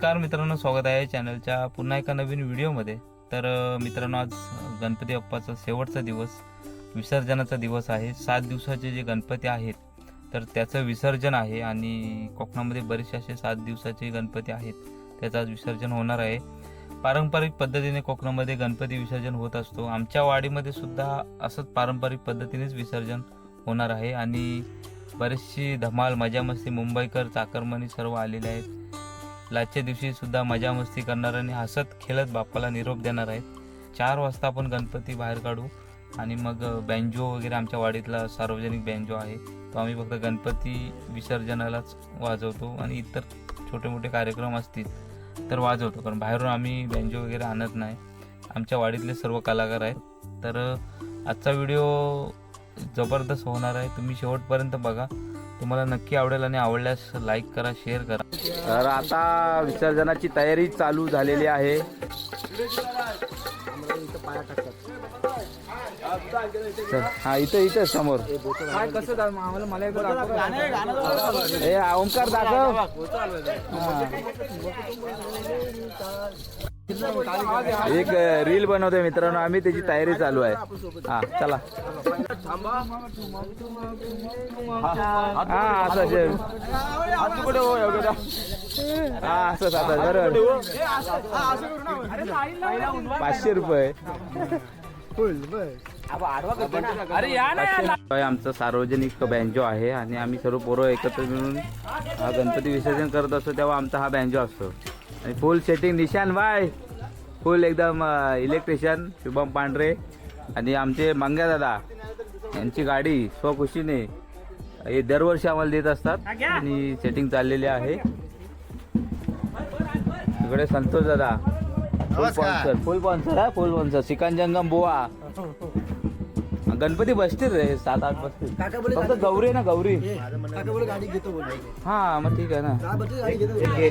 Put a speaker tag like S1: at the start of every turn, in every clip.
S1: नमस्कार मित्रांनो स्वागत आहे चॅनलच्या पुन्हा एका नवीन व्हिडिओमध्ये. तर मित्रांनो आज गणपती बाप्पाचा शेवटचा दिवस विसर्जनाचा दिवस आहे. सात दिवसाचे जे गणपती आहेत तर त्याचं विसर्जन आहे आणि कोकणामध्ये बरेचसे असे सात दिवसाचे गणपती आहेत. त्याचं आज विसर्जन होणार आहे. पारंपरिक पद्धतीने कोकणामध्ये गणपती विसर्जन होत असतो. आमच्या वाडीमध्ये सुद्धा असंच पारंपरिक पद्धतीनेच विसर्जन होणार आहे. आणि बरीचशी धमाल मजा मस्ती मुंबईकर चाकरमनी सर्व आलेले आहेत. लाजच्या दिवशी सुद्धा मजा मस्ती करणार आणि हसत खेळत बाप्पाला निरोप देणार आहेत. चार वाजता आपण गणपती बाहेर काढू आणि मग बँजो वगैरे आमच्या वाडीतला सार्वजनिक बँजो आहे. तो आम्ही फक्त गणपती विसर्जनालाच वाजवतो आणि इतर छोटे मोठे कार्यक्रम असतील तर वाजवतो. कारण बाहेरून आम्ही बँजो वगैरे आणत नाही. आमच्या वाडीतले सर्व कलाकार आहेत. तर आजचा व्हिडिओ जबरदस्त होणार आहे. तुम्ही शेवटपर्यंत बघा. तुम्हाला नक्की आवडेल आणि आवडल्यास लाईक करा शेअर करा. तर आता विसर्जनाची तयारी चालू झालेली आहे. हा इथं इथं समोर. हे ओंकार दाखव. एक रील बनवतोय मित्रांनो. आम्ही त्याची तयारी चालू आहे. हा चला. हा असं. हा असंच आता बरोबर पाचशे रुपये. आमचा सार्वजनिक बँजो आहे आणि आम्ही सर्व पोरं एकत्र मिळून हा गणपती विसर्जन करत असतो तेव्हा आमचा हा बँजो असतो. आणि फुल सेटिंग निशान बाय फुल एकदम इलेक्ट्रिशियन शुभम पांढरे आणि आमचे मंग्या दादा. यांची गाडी स्वखुशीने हे दरवर्षी आम्हाला देत असतात. आणि सेटिंग चाललेली आहे. इकडे संतोष दादा. फुल स्पॉन्सर फुल स्पॉन्सर हा फुल स्पॉन्सर सिकंजंगम बोआ गणपती बसतील रे सात आठ बसतील. फक्त गौरी आहे ना गौरी.
S2: गाडी घेतो बोल
S1: हा मग ठीक आहे ना.
S2: गाडी घेतो
S1: ठीक आहे.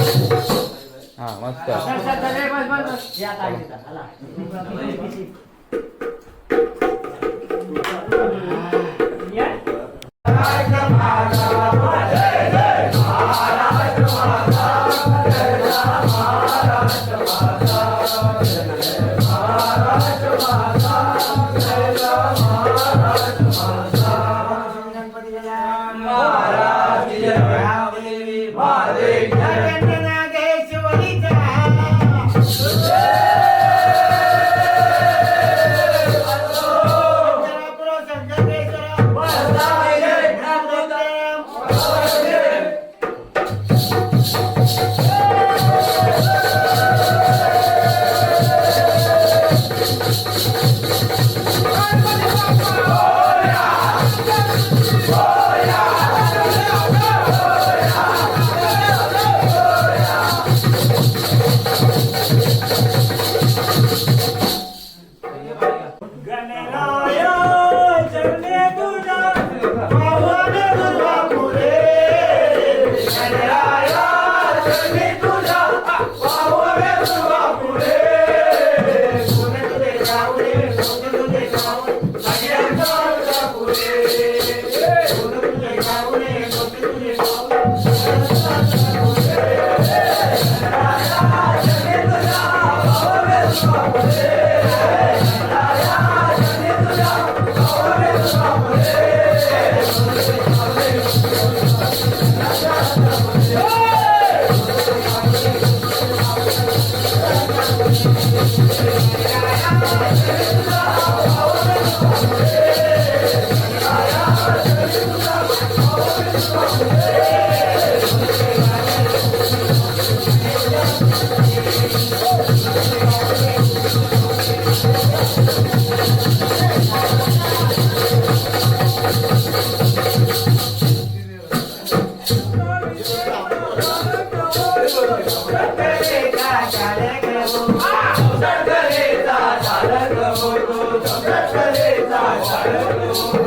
S1: हा मस्त.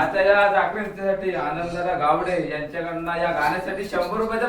S3: आता या जागृतीसाठी आनंदरा गावडे यांच्याकडनं या गाण्यासाठी शंभर रुपयाचा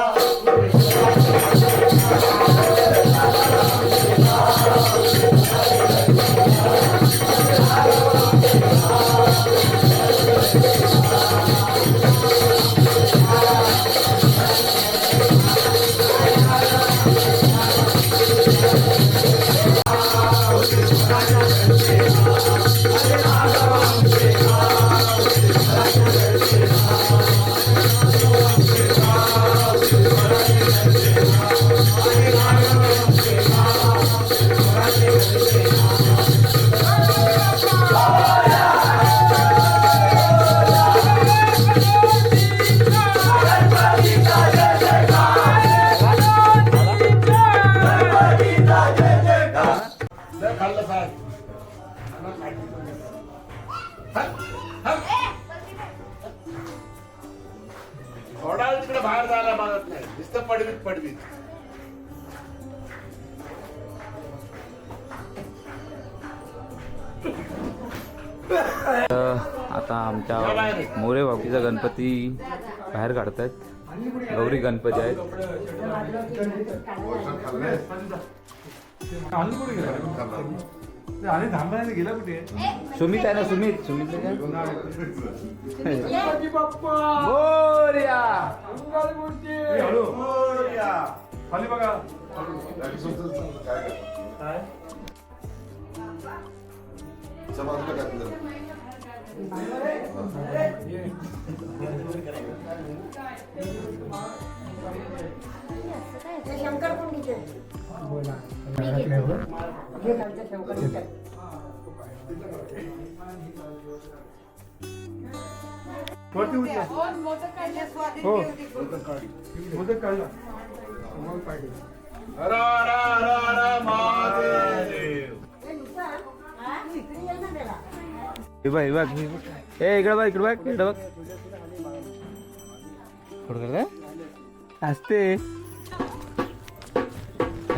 S4: थोडा तिकडे बाहेर जायला मागत नाही. नुसतं पडवीत पडवीत.
S1: तर आता आमच्या मोरे बाबतीचा गणपती बाहेर काढतायत. गौरी गणपती आहेत.
S2: आणि थांबायला गेला कुठे?
S1: सुमित आहे ना सुमित सुमित मोरया
S2: खाली बघा.
S5: शंकर
S2: उठला हो मोदक काढला
S1: हे बघ हे बघ हे इकडे बघ इकडे बघ. इकडे बघ. कुठं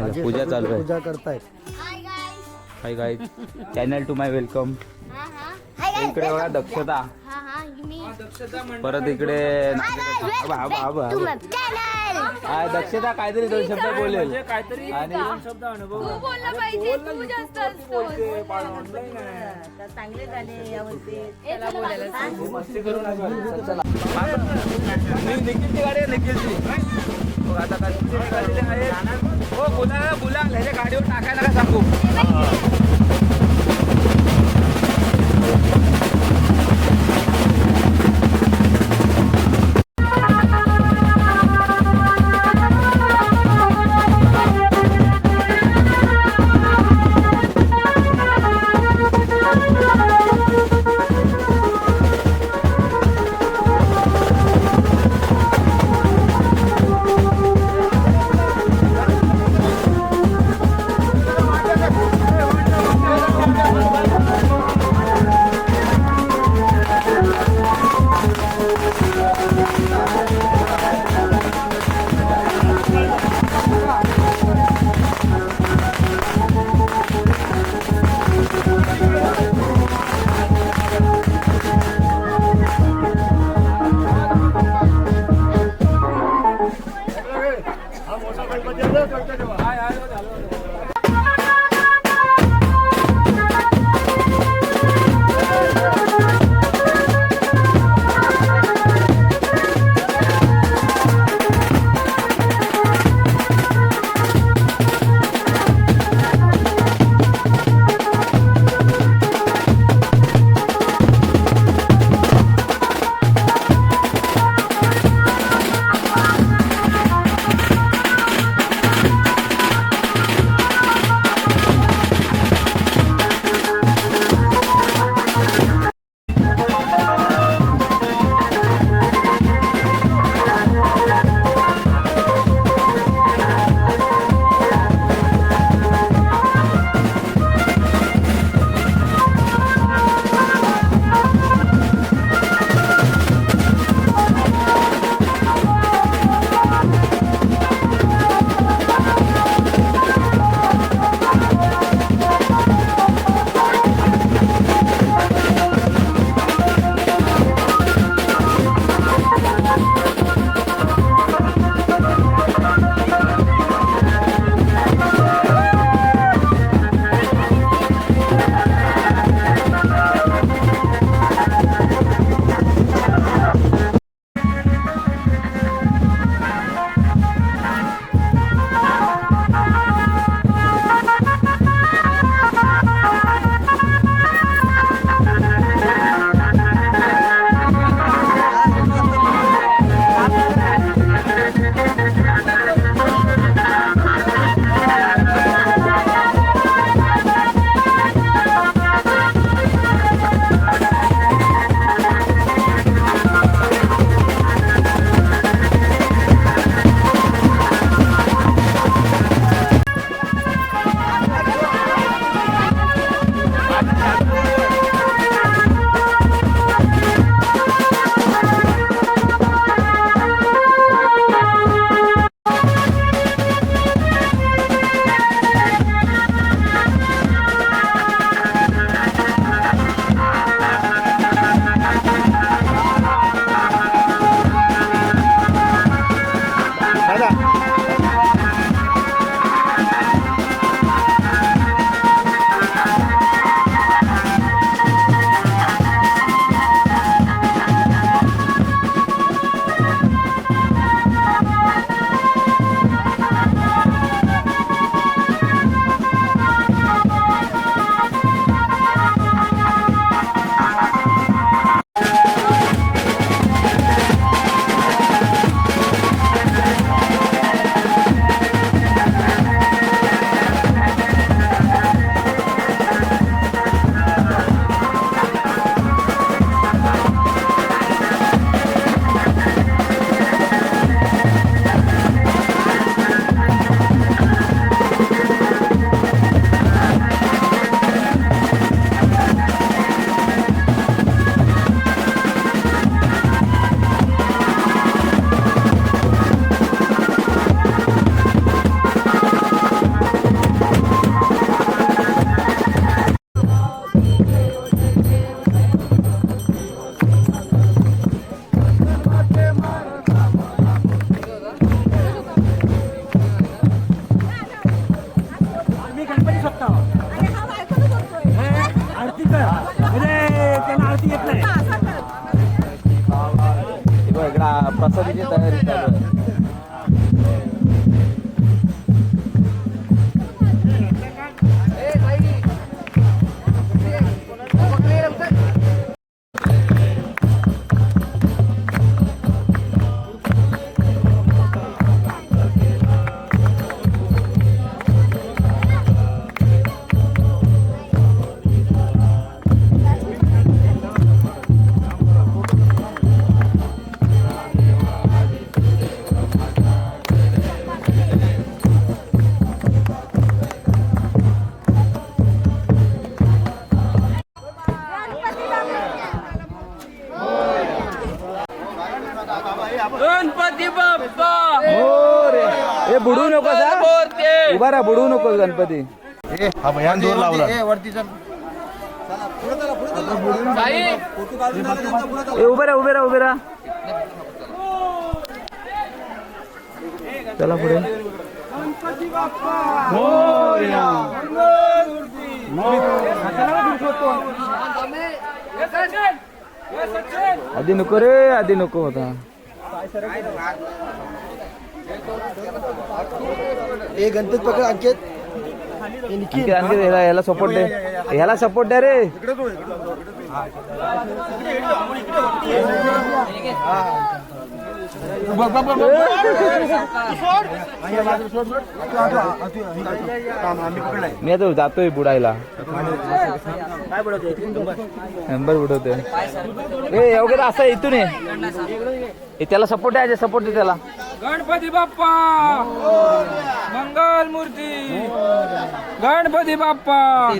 S1: काय पूजा चालू आहे.
S2: पूजा करतायत.
S5: Hi
S1: hi guys channel to my welcome
S5: हा हा. हाय
S1: इकडे बघा दक्षता.
S5: हा हा मी
S1: परत इकडे आबा, आबा, आबा, आबा.
S5: चॅनल
S1: हा, दक्षता काहीतरी दोन शब्द बोलेल. आणि
S6: तू बोलला पाहिजे तू जास्त असतोस.
S7: चांगले झाले यावर्षी
S6: ए, चला बोलायला सांग.
S1: नि- निखिलची गाडी आहे निखिलची. आता निघालेली आहे. हो कुणाला बोला ह्याच्या गाडीवर टाकायला का सांगू.
S3: साखर म्हणजे प्रसादीची तयारी
S1: गणपती. ए, उभे राहा उभे राहा उभे राहा. चला पुढे. आधी नको रे आधी नको होता आणखी आणखी याला याला सपोर्ट दे याला सपोर्ट द्या रे मी आता जातोय बुडायला. नंबर बुडवतोय. ए वगैरे असं इथून ए, त्याला सपोर्ट द्यायचे सपोर्ट दे त्याला.
S3: गणपती बाप्पा! मंगल मूर्ती गणपती बाप्पा!
S1: हे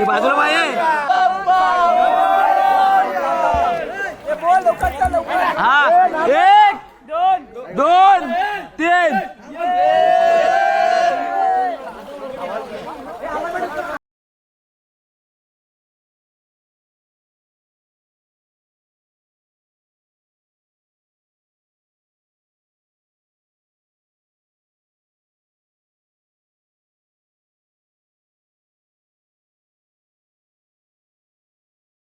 S1: हे बाजूला बाय हा. एक दोन दोन तीन.